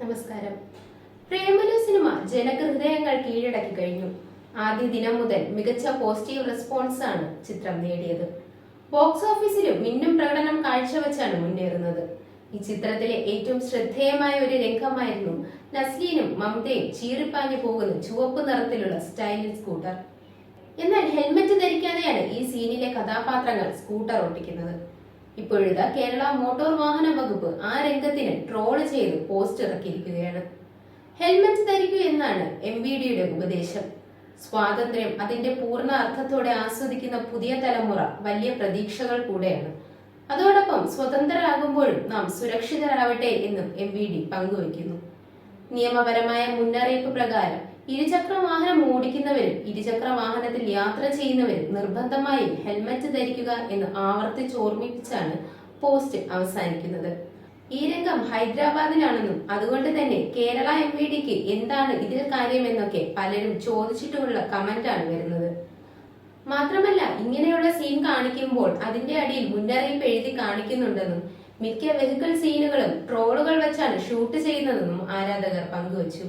നമസ്കാരം. പ്രേമലു സിനിമ ജനഹൃദയങ്ങൾ കീഴടക്കി കഴിഞ്ഞു. ആദ്യ ദിനം മുതൽ മികച്ച പോസിറ്റീവ് റെസ്പോൺസ് ആണ് ചിത്രം നേടിയത്. ബോക്സ് ഓഫീസിലും മിന്നും പ്രകടനം കാഴ്ചവെച്ചാണ് മുന്നേറുന്നത്. ഈ ചിത്രത്തിലെ ഏറ്റവും ശ്രദ്ധേയമായ ഒരു രംഗമായിരുന്നു നസ്ലീനും മമതയും ചീറിപ്പാഞ്ഞു പോകുന്ന ചുവപ്പ് നിറത്തിലുള്ള സ്റ്റൈലിഷ് സ്കൂട്ടർ. എന്നാൽ ഹെൽമറ്റ് ധരിക്കാതെയാണ് ഈ സീനിലെ കഥാപാത്രങ്ങൾ സ്കൂട്ടർ ഓട്ടിക്കുന്നത്. ഇപ്പോഴിതാ കേരള മോട്ടോർ വാഹന വകുപ്പ് ആ രംഗത്തിന് ട്രോൾ ചെയ്ത് പോസ്റ്റ് ഇറക്കിയിരിക്കുകയാണ്. ഹെൽമെറ്റ് ധരിക്കൂ എന്നാണ് എം വി ഡിയുടെ ഉപദേശം. സ്വാതന്ത്ര്യം അതിന്റെ പൂർണ അർത്ഥത്തോടെ ആസ്വദിക്കുന്ന പുതിയ തലമുറ വലിയ പ്രതീക്ഷകൾ കൂടെയാണ്. അതോടൊപ്പം സ്വതന്ത്രരാകുമ്പോഴും നാം സുരക്ഷിതരാവട്ടെ എന്നും എം വി ഡി പങ്കുവയ്ക്കുന്നു. നിയമപരമായ മുന്നറിയിപ്പ് പ്രകാരം ഇരുചക്ര വാഹനം ഓടിക്കുന്നവരും ഇരുചക്ര വാഹനത്തിൽ യാത്ര ചെയ്യുന്നവരും നിർബന്ധമായും ഹെൽമറ്റ് ധരിക്കുക എന്ന് ആവർത്തിച്ച് ഓർമ്മിപ്പിച്ചാണ് പോസ്റ്റ് അവസാനിക്കുന്നത്. ഈ രംഗം ഹൈദരാബാദിലാണെന്നും അതുകൊണ്ട് തന്നെ കേരള എം വി ഡിക്ക് എന്താണ് ഇതിൽ കാര്യമെന്നൊക്കെ പലരും ചോദിച്ചിട്ടുമുള്ള കമന്റാണ് വരുന്നത്. മാത്രമല്ല ഇങ്ങനെയുള്ള സീൻ കാണിക്കുമ്പോൾ അതിന്റെ അടിയിൽ മുന്നറിയിപ്പ് എഴുതി കാണിക്കുന്നുണ്ടെന്നും മിക്ക വെഹിക്കിൾ സീനുകളും ട്രോളുകൾ വെച്ചാണ് ഷൂട്ട് ചെയ്യുന്നതെന്നും ആരാധകർ പങ്കുവച്ചു.